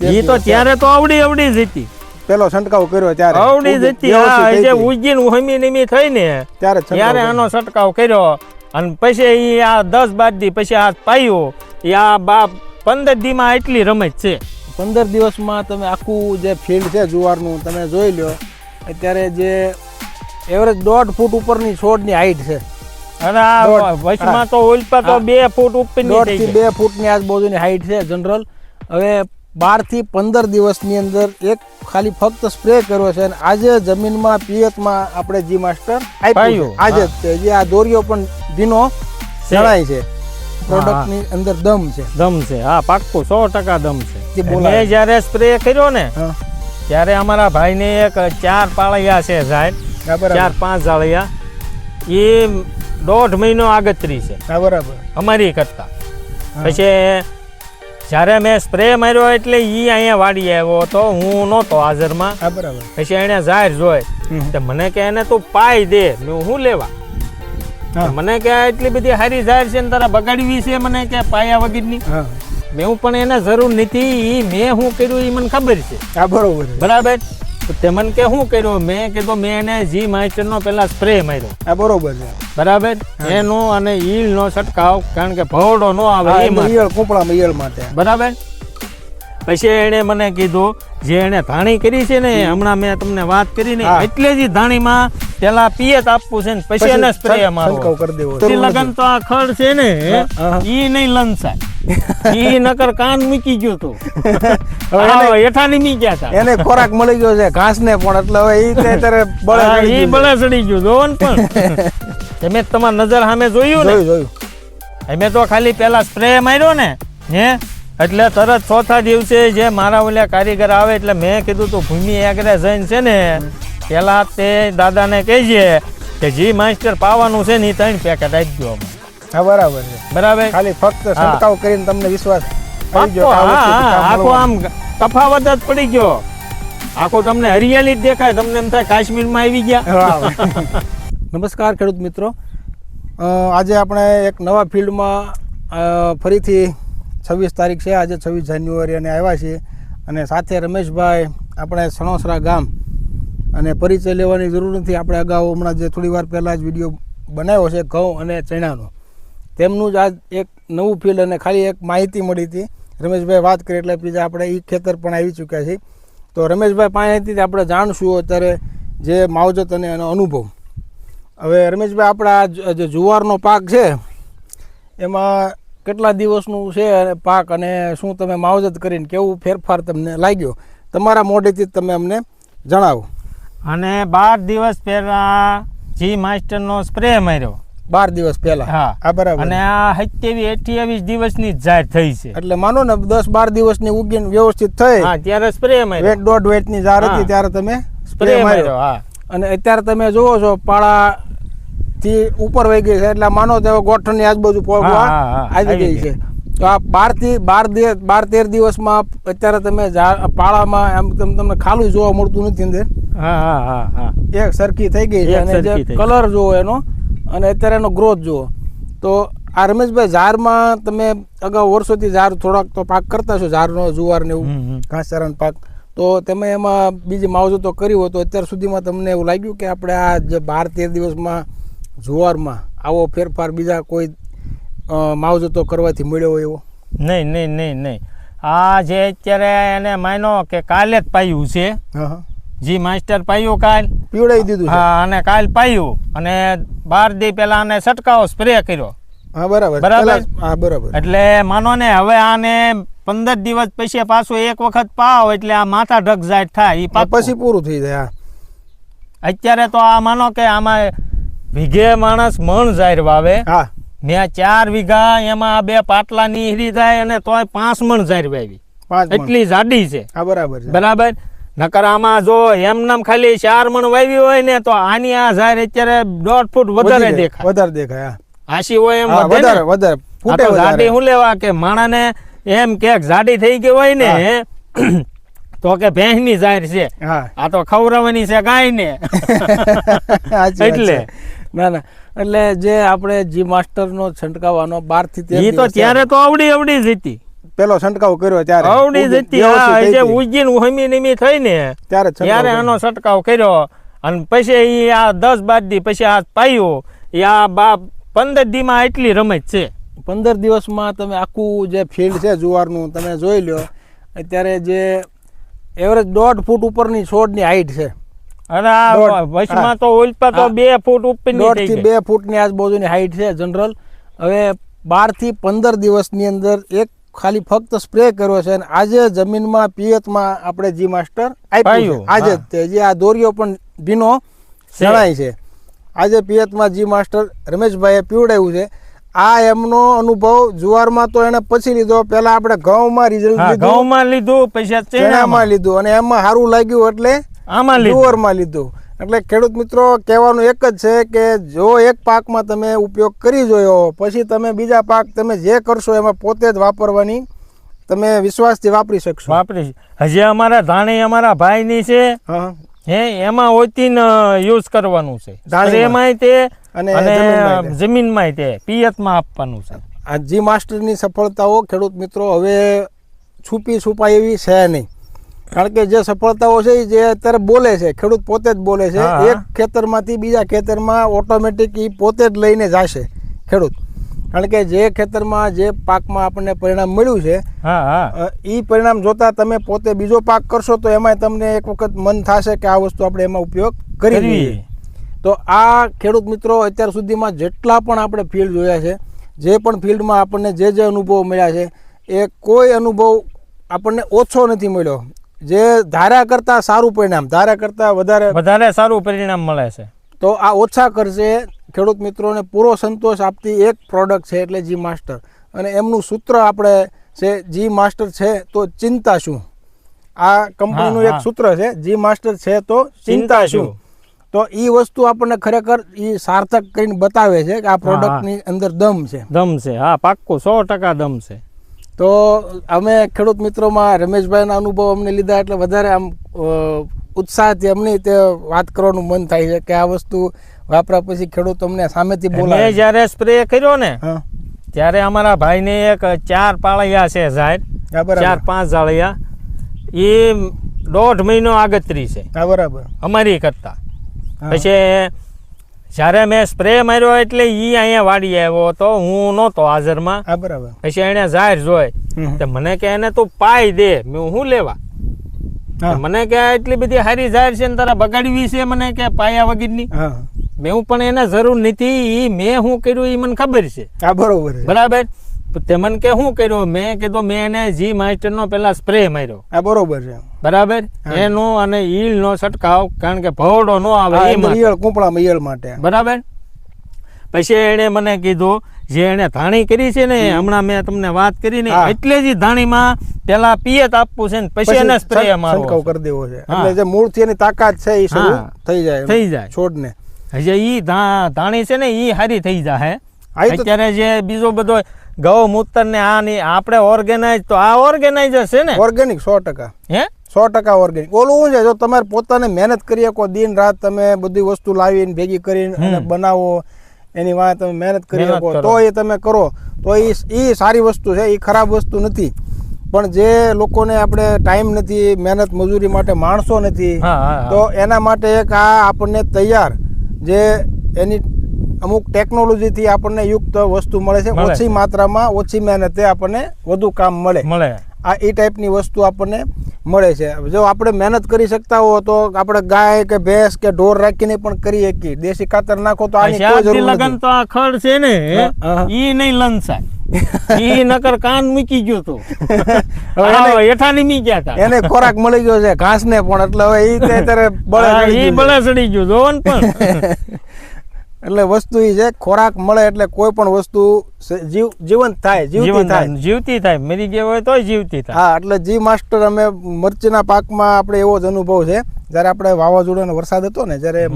ઈ તો ત્યારે તો આવડી આવડી જ હતી. પેલો છંટકાવ કર્યો ત્યારે. આવડી જ હતી. હા જે. ઉગીને હમી નિમી થઈ ને ત્યારે ત્યારે આનો છંટકાવ કર્યો. અને પછી ઈ આ દસ બાર દી પછી આ પાયો. એ આ બા પંદર દી માં એટલી રમત છે. પંદર દિવસમાં તમે આખું જે ફિલ્ડ છે જુવારનું તમે જોઈ લો અત્યારે જે એવરેજ દોઢ ફૂટ ઉપરની છોડની હાઈટ છે. અને આ વચમાં તો પર તો બે ફૂટ ઉપરની દોઢથી બે ફૂટની આજુબાજુની હાઈટ છે જનરલ હવે બારથી પંદર દિવસની અંદર એક ખાલી ફક્ત સ્પ્રે કર્યો છે અને આજે જમીનમાં પિયતમાં આપણે જી માસ્ટર આપ્યું આજે જ જે આ દોરીઓ પણ ભીનો જણાય છે. પ્રોડક્ટની અંદર દમ છે. દમ છે. હા પાક્કું. સો ટકા દમ છે. મેં જ્યારે સ્પ્રે કર્યો ને ત્યારે અમારા ભાઈને એક ચાર પાળિયા છે સાહેબ. બરાબર. ચાર પાંચ જાળિયા. એ દોઢ મહિનો આગતરી છે. બરાબર. અમારી કરતા. પછી જ્યારે મેં સ્પ્રે માર્યો એટલે એ અહીંયા વાડી આવ્યો હતો હું નહોતો હાજરમાં. બરાબર. પછી એને જાહેર જોઈ તો મને કે એને તું પાઈ દે. મેં હું લેવા? મને કે એટલી બધી સારી જાહેર છે ને તારા બગાડવી છે? મને કે પાયા વગરની. મેં હું પણ એને જરૂર નથી ઈ મેં શું કર્યું એ મને ખબર છે. બરાબર. બરાબર? તો મને કે શું કર્યું? મેં કીધું મેં એને જી માસ્ટરનો પેલા સ્પ્રે માર્યો. આ બરોબર છે. બરાબર? એનો અને ઈલનો છટકાવ કારણ કે ભવડો નો આવે. ઈયળ કૂપડામાં ઈયળ માટે. બરાબર? પછી એણે મને કીધું જે એણે ધાણી કરી છે ને હમણાં મેં તમને વાત કરી ને એટલે જ ધાણીમાં પેલા પિયત આપવું છે ને પછી એને સ્પ્રે મારો મારવો કરી દેવો. લગન તો આ ખડ છે ને એ નહીં લંસાય. ઈ નકર કાન મૂકી ગયો તો. હેઠા નીમી ગયા હતા એને ખોરાક મળી ગયો છે ઘાસ ને પણ એટલે હવે ઈ તે અત્યારે બળે ઈ બળે ચડી ગયું જોવો ને પણ. તમે તમાર નજર સામે જોયું ને? જોયું અમે તો ખાલી પેલા સ્પ્રે માર્યો ને હે? એટલે તરત ચોથા દિવસે જે મારા ઓલા કારીગર આવે એટલે મેં કીધું તું ભૂમિ આગળ જઈને છે ને પેલા તે દાદાને કહેજે કે જી માસ્ટર પાવાનું છે ને ત્રણ પેકેટ આપી દો અમને. હા બરાબર છે. બરાબર? ખાલી ફક્ત છંટકાવ કરીને તમને વિશ્વાસ આખો આમ તફાવત જ પડી ગયો. આખો તમને હરિયાળી જ દેખાય તમને એમ થાય કાશ્મીરમાં આવી ગયા. નમસ્કાર ખેડૂત મિત્રો. અ, આજે આપણે એક નવા ફિલ્ડમાં ફરીથી છવ્વીસ તારીખ છે. આજે છવ્વીસ જાન્યુઆરી અને આવ્યા છીએ. અને સાથે રમેશભાઈ આપણે સણોસરા ગામ. અને પરિચય લેવાની જરૂર નથી. આપણે અગાઉ હમણાં જે થોડી વાર પહેલાં જ વીડિયો બનાવ્યો છે ઘઉં અને ચણાનો. તેમનું જ આજ એક નવું ફિલ્ડ અને ખાલી એક માહિતી મળી હતી. રમેશભાઈ વાત કરી એટલે બીજા આપણે એ ખેતર પણ આવી ચૂક્યા છે તો રમેશભાઈ પાસેથી આપણે જાણશું અત્યારે જે માવજત અને એનો અનુભવ. હવે રમેશભાઈ, આપણા જે જુવારનો પાક છે, એમાં કેટલા દિવસનું છે પાક અને શું તમે માવજત કરીને કેવું ફેરફાર તમને લાગ્યો? તમારા મોઢેથી જ તમે અમને જણાવો. અને બાર દિવસ પહેલાં જી માસ્ટરનો સ્પ્રે માર્યો. બાર દિવસ પહેલા. હા. આ બરાબર. અને આ સત્યાવીસ અઠ્યાવીસ દિવસની જાહેર થઈ છે. એટલે માનો ને દસ બાર દિવસની ઉગીને વ્યવસ્થિત થઈ. હા ત્યારે સ્પ્રે માર્યો. વેટ દોઢ વેટની જાર હતી ત્યારે તમે સ્પ્રે માર્યો. હા. અને અત્યારે તમે જુઓ છો પાળા થી ઉપર વહી ગઈ છે. એટલે માનો તો ગોઠણની આજુબાજુ હા, આવી ગઈ છે. તો આ બારથી બાર બાર તેર દિવસમાં અત્યારે તમે પાળામાં એમ તમ- તમને ખાલું જોવા મળતું નથી અંદર. હા હા હા એક સરખી થઈ ગઈ છે. અને જે કલર જોવો એનો અને અત્યારે એનો ગ્રોથ જુઓ. તો આ રમેશભાઈ ઝારમાં તમે અગાઉ વર્ષોથી ઝાર થોડાક તો પાક કરતા છો ઝારનો જુવાર ને એવું. ઘાસચારાનો પાક. તો તમે એમાં બીજી માવજતો કરી હોય તો અત્યાર સુધીમાં તમને એવું લાગ્યું કે આપણે આ જે બાર તેર દિવસમાં જુવારમાં આવો ફેરફાર બીજા કોઈ માવજતો કરવાથી મળ્યો હોય એવો? નહીં નહીં નહીં નહીં. આ જે અત્યારે એને માનો કે કાલે જ પાયું છે. જી માસ્ટર પાયું કાલ. પીવડાવી દીધું હા અને કાલ પાયું. અને બાર દી પહેલા આને છંટકાવ સ્પ્રે કર્યો. હા બરાબર. બરાબર. હા બરાબર. એટલે માનો ને હવે આને પંદર દિવસ પછી પાછું એક વખત પાવ એટલે આ માથા ઢગ જાય થાય એ પછી પૂરું થઈ જાય અત્યારે તો આ માનો કે આમાં વીઘે માણસ મણ જાહેર વાવે. હા. મેં ચાર વીઘા એમાં બે પાટલા નીહરી થાય અને તોય પાંચ મણ જાહેર વાવી. એટલી જાડી છે. હા બરાબર છે. બરાબર? નકર આમાં જો એમનામ ખાલી ચાર મણ વાવી હોય ને તો આની આ ઝાડ અત્યારે દોઢ ફૂટ વધી વધારે દેખાય. વધારે દેખાય આશી હોય એમ હા વધારે વધારે ફૂટે વધારે. શું લેવા કે માણાને એમ કે જાડી થઈ ગઈ હોય ને તો કે ભેંસની જાહેર છે. આ તો ખવરાવાની છે ગાય ને. એટલે. ના ના. એટલે જે આપણે જી માસ્ટરનો છંટકાવવાનો બારથી એ તો ત્યારે તો આવડી આવડી જ હતી. પેલો છંટકાવ કર્યો ત્યારે. અવડી જતી જે ઉજીન ઉગીને નિમી થઈ ને ત્યારે ત્યારે આનો છંટકાવ કર્યો અને પછી એ આ દસ બાર દી પછી આ પાયો એ આ બા પંદર દીમાં એટલી રમત છે. પંદર દિવસમાં તમે આખું જે ફિલ્ડ છે જુવારનું તમે જોઈ લો અત્યારે જે એવરેજ દોઢ ફૂટ ઉપરની છોડની હાઈટ છે. અને આ વચમાં તો ઓલપા તો બે ફૂટ ઉપરની દોઢ થઈ થી બે ફૂટની આજુબાજુની હાઈટ છે જનરલ હવે બારથી પંદર દિવસની અંદર એક ખાલી ફક્ત સ્પ્રે કર્યો છે અને આજે જમીનમાં પિયતમાં આપણે જી માસ્ટર આપ્યું આજે તે જે આ દોરીઓ પણ ભીનો. જણાય છે. આજે પિયતમાં જી માસ્ટર રમેશભાઈએ પીવડાવ્યું છે. આ એમનો અનુભવ જુવારમાં તો એને પછી લીધો. પહેલા આપણે ઘઉંમાં રિઝલ્ટ લીધું ઘઉંમાં લીધું પછી ચણામાં. લીધું. અને એમાં સારું લાગ્યું એટલે આમાં લીધું. લીધું. એટલે ખેડૂત મિત્રો કહેવાનું એક જ છે કે જો એક પાકમાં તમે ઉપયોગ કરી જોયો પછી તમે બીજા પાક તમે જે કરશો એમાં પોતે જ વાપરવાની તમે વિશ્વાસથી વાપરી શકશો. વાપરી હજી અમારા ધાણી અમારા ભાઈની છે હા. એમાં ઓતિન યુઝ કરવાનું છે. એમાંય તે અને જમીનમાંય તે. પિયતમાં આપવાનું છે. આ જી માસ્ટરની સફળતાઓ ખેડૂત મિત્રો હવે છુપી છુપાઈ એવી છે નહીં. કારણ કે જે સફળતાઓ છે એ જે અત્યારે બોલે છે ખેડૂત પોતે જ બોલે છે એક ખેતરમાંથી બીજા ખેતરમાં ઓટોમેટિક એ પોતે જ લઈને જશે ખેડૂત. કારણ કે જે ખેતરમાં જે પાકમાં આપણને પરિણામ મળ્યું છે એ પરિણામ જોતા તમે પોતે બીજો પાક કરશો તો એમાં તમને એક વખત મન થશે કે આ વસ્તુ આપણે એમાં ઉપયોગ કરી જોઈએ તો આ ખેડૂત મિત્રો અત્યાર સુધીમાં જેટલા પણ આપણે ફિલ્ડ જોયા છે જે પણ ફિલ્ડમાં આપણને જે જે અનુભવ મળ્યા છે એ કોઈ અનુભવ આપણને ઓછો નથી મળ્યો. જે ધાર્યા કરતાં સારું પરિણામ ધાર્યા કરતાં વધારે વધારે સારું પરિણામ મળે છે. તો આ ઓછા ખર્ચે ખેડૂત મિત્રોને પૂરો સંતોષ આપતી એક પ્રોડક્ટ છે એટલે જી માસ્ટર અને એમનું સૂત્ર આપણે છે જી માસ્ટર છે તો ચિંતા શું? આ કંપનીનું એક સૂત્ર છે જી માસ્ટર છે તો ચિંતા શું? તો એ વસ્તુ આપણને ખરેખર એ સાર્થક કરીને બતાવે છે કે આ પ્રોડક્ટની અંદર દમ છે. દમ છે. હા પાક્કું સો ટકા દમ છે. તો અમે ખેડૂત મિત્રોમાં રમેશભાઈના અનુભવ અમને લીધા એટલે વધારે આમ ઉત્સાહથી અમને તે વાત કરવાનું મન થાય છે કે આ વસ્તુ વાપરા પછી ખેડૂત અમને સામેથી બોલાવે. જ્યારે સ્પ્રે કર્યો ને ત્યારે અમારા ભાઈને એક ચાર પાળિયા છે સાહેબ. ચાર પાંચ જાળિયા. એ દોઢ મહિનો આગતરી છે. બરાબર. અમારી કરતા. પછી જ્યારે મેં સ્પ્રે માર્યો એટલે ઈ અહીંયા વાડી આવ્યો તો હું નહોતો હાજરમાં. બરાબર. પછી એને જાહેર જોઈ. તો મને કે એને તું પાઈ દે. મેં હું લેવા? મને કે એટલી બધી હારી જાહેર છે ને તારા બગાડવી છે મને કે પાયા વગરની. મેં હું પણ એને જરૂર નથી. ઈ મેં હું કર્યું એ મને ખબર છે. બરાબર છે. બરાબર? તે મને કે શું કર્યું? મેં કીધું મેં એને જી માસ્ટરનો પેલા સ્પ્રે માર્યો. આ બરોબર છે. બરાબર. એનો અને ઈલનો છટકાવ કારણ કે ભવડો નો આવે. ઈયળ કૂંપળામાં ઈયળ માટે. બરાબર? પછી એણે મને કીધું જે એણે ધાણી કરી છે ને હમણાં મેં તમને વાત કરી ને. એટલે જ ધાણીમાં પેલા પિયત આપવું છે ને પછી એને સ્પ્રે મારવો કરી દેવો છે. એટલે જે મૂળથી એની તાકાત છે એ શરૂ. થઈ જાય થઈ જાય. છોડને. હજી ઈ ધાણી છે ને ઈ હારી થઈ જાય અત્યારે જે બીજો બધો ગૌમૂત્ર ને આ ની આપણે ઓર્ગેનાઇઝ તો આ ઓર્ગેનાઇઝર છે ને? ઓર્ગેનિક સો ટકા. હે? સો ટકા ઓર્ગેનિક ઓલું શું છે? જો તમારે પોતાને મહેનત કરી શકો દિન રાત તમે બધી વસ્તુ લાવીને ભેગી કરીને બનાવો એની વાંહે તમે મહેનત કરી શકો. તો એ તમે કરો. તો એ એ સારી વસ્તુ છે એ ખરાબ વસ્તુ નથી. પણ જે લોકોને આપણે ટાઈમ નથી મહેનત મજૂરી માટે માણસો નથી. તો એના માટે એક આ આપણને તૈયાર જે એની અમુક ટેકનોલોજીથી આપણને યુક્ત વસ્તુ મળે છે. ઓછી માત્રામાં ઓછી મહેનતે આપણને વધુ કામ મળે. મળે. આ એ ટાઈપની વસ્તુ આપણને મળે છે. જો આપણે મહેનત કરી શકતા હો તો આપણે ગાય કે ભેંસ કે ઢોર રાખીને પણ કરી શકીએ. દેશી ખાતર નાખો તો આની કોઈ જરૂર નથી. લગન તો આ ખડ છે ને. ઈ નહીં લંસાય. ઈ નકર કાન મૂકી ગયો તો. હવે હેઠાની મી ગયા તા. એને ખોરાક મળી ગયો છે ઘાસ ને પણ. એટલે હવે ઈ તે બળે ચડી ઈ ગયું છે. બળે ચડી ગયું જોવો ને પણ. એટલે વસ્તુ એ છે ખોરાક મળે એટલે કોઈ પણ વસ્તુ જીવ જીવંત થાય જીવતી થાય જીવતી થાય મરી ગયા હોય તોય જીવતી થાય. હા એટલે જી માસ્ટર અમે મરચીના પાકમાં આપણે એવો જ અનુભવ છે. જ્યારે આપણે વાવાઝોડાનો વરસાદ હતો ને જ્યારે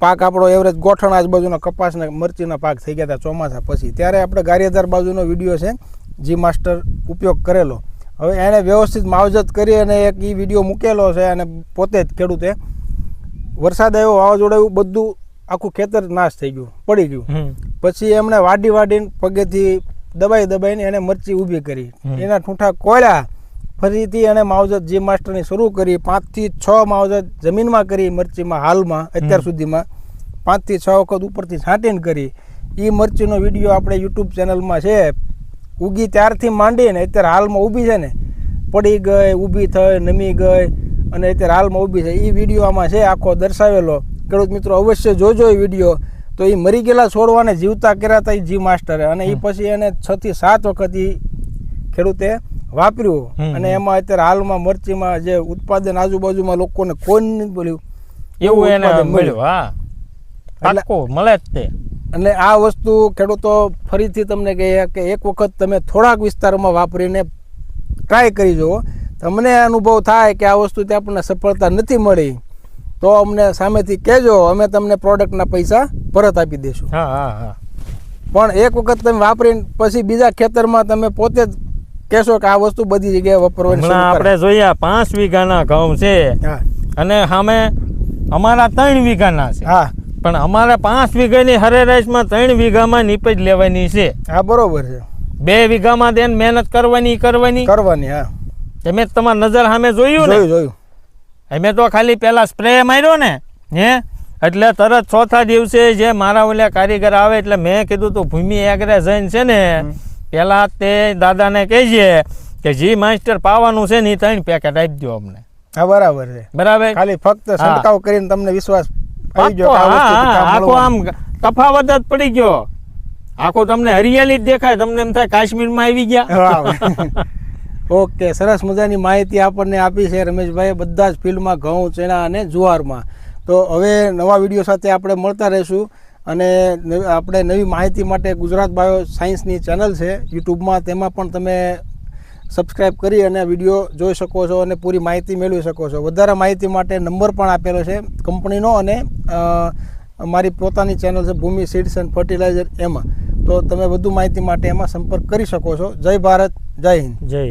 પાક આપણો એવરેજ ગોઠણ આજુબાજુના કપાસના મરચીના પાક થઈ ગયા હતા ચોમાસા પછી. ત્યારે આપણે ગારિયાધાર બાજુનો વીડિયો છે જી માસ્ટર ઉપયોગ કરેલો. હવે એણે વ્યવસ્થિત માવજત કરી અને એક એ વીડિયો મૂકેલો છે અને પોતે જ ખેડૂતે વરસાદ આવ્યો વાવાઝોડા આવ્યું બધું આખું ખેતર નાશ થઈ ગયું પડી ગયું. પછી એમણે વાડી વાડીને પગેથી દબાઈ દબાઈને એને મરચી ઊભી કરી. એના ઠૂંઠા કોળ્યા ફરીથી એને માવજત જે માસ્ટરની શરૂ કરી પાંચથી છ માવજત જમીનમાં કરી મરચીમાં હાલમાં અત્યાર સુધીમાં. પાંચથી છ વખત ઉપરથી છાંટીને કરી. એ મરચીનો વીડિયો આપણે યુટ્યુબ ચેનલમાં છે. ઉગી ત્યારથી માંડીને અત્યારે હાલમાં ઊભી છે ને. પડી ગઈ ઊભી થઈ નમી ગઈ. અને અત્યારે હાલમાં ઊભી છે. એ વીડિયો આમાં છે આખો દર્શાવેલો. ખેડૂત મિત્રો અવશ્ય જોજો એ વીડિયો તો એ મરી ગયેલા છોડવાને જીવતા કર્યા હતા એ જી માસ્ટરે. અને એ પછી એને છ થી સાત વખત એ ખેડૂતે વાપર્યું. અને એમાં અત્યારે હાલમાં મરચીમાં જે ઉત્પાદન આજુબાજુમાં લોકોને કોઈ નથી બોલ્યું એવું એને મળ્યું હા. મળે જ તે. એટલે આ વસ્તુ ખેડૂતો ફરીથી તમને કહે કે એક વખત તમે થોડાક વિસ્તારમાં વાપરીને ટ્રાય કરી જુઓ. તમને અનુભવ થાય કે આ વસ્તુથી આપણને સફળતા નથી મળી તો અમને સામેથી કહેજો અમે તમને પ્રોડક્ટના પૈસા પરત આપી દઈશું હા હા હા. પણ એક વખત તમે વાપરીને પછી બીજા ખેતરમાં તમે પોતે જ કહેશો કે આ વસ્તુ બધી જગ્યાએ વાપરવાની આપણે જોયા પાંચ વીઘાના ઘઉં છે. હા. અને સામે અમારા ત્રણ વીઘાના છે. હા. પણ અમારે પાંચ વીઘાની હરેરાશમાં ત્રણ વીઘામાં નીપજ લેવાની છે. હા બરોબર છે. બે વીઘામાં તેને મહેનત કરવાની કરવાની? કરવાની હા. તમે તમારી નજર સામે જોયું ને? જોયું અમે તો ખાલી પેલા સ્પ્રે માર્યો ને હે? એટલે તરત ચોથા દિવસે જે મારા ઓલા કારીગર આવે એટલે મેં કીધું તું ભૂમિ એગ્રે જઈને છે ને હમ. તે દાદાને કહેજે કે જી માસ્ટર પાવાનું છે ને એ ત્રણ પેકેટ આપી દો અમને. હા બરાબર છે. બરાબર? ખાલી ફક્ત. છંટકાવ કરીને તમને વિશ્વાસ આવી ગયો આખો આમ તફાવત જ પડી ગયો. આખો તમને હરિયાળી જ દેખાય તમને એમ થાય કાશ્મીરમાં આવી ગયા. ઓકે, સરસ મજાની માહિતી આપણને આપી છે રમેશભાઈ બધા જ ફિલ્ડમાં ઘઉં, ચણા અને જુવારમાં. તો હવે નવા વીડિયો સાથે આપણે મળતા રહીશું અને આપણે નવી માહિતી માટે ગુજરાત બાયો સાયન્સની ચેનલ છે, યુટ્યુબમાં. તેમાં પણ તમે સબસ્ક્રાઇબ કરી અને વીડિયો જોઈ શકો છો અને પૂરી માહિતી મેળવી શકો છો. વધારે માહિતી માટે નંબર પણ આપેલો છે કંપનીનો અને મારી પોતાની ચેનલ છે ભૂમિ સીડ્સ એન્ડ ફર્ટિલાઇઝર એમાં. તો તમે વધુ માહિતી માટે એમાં સંપર્ક કરી શકો છો. જય ભારત, જય હિન્દ. જય.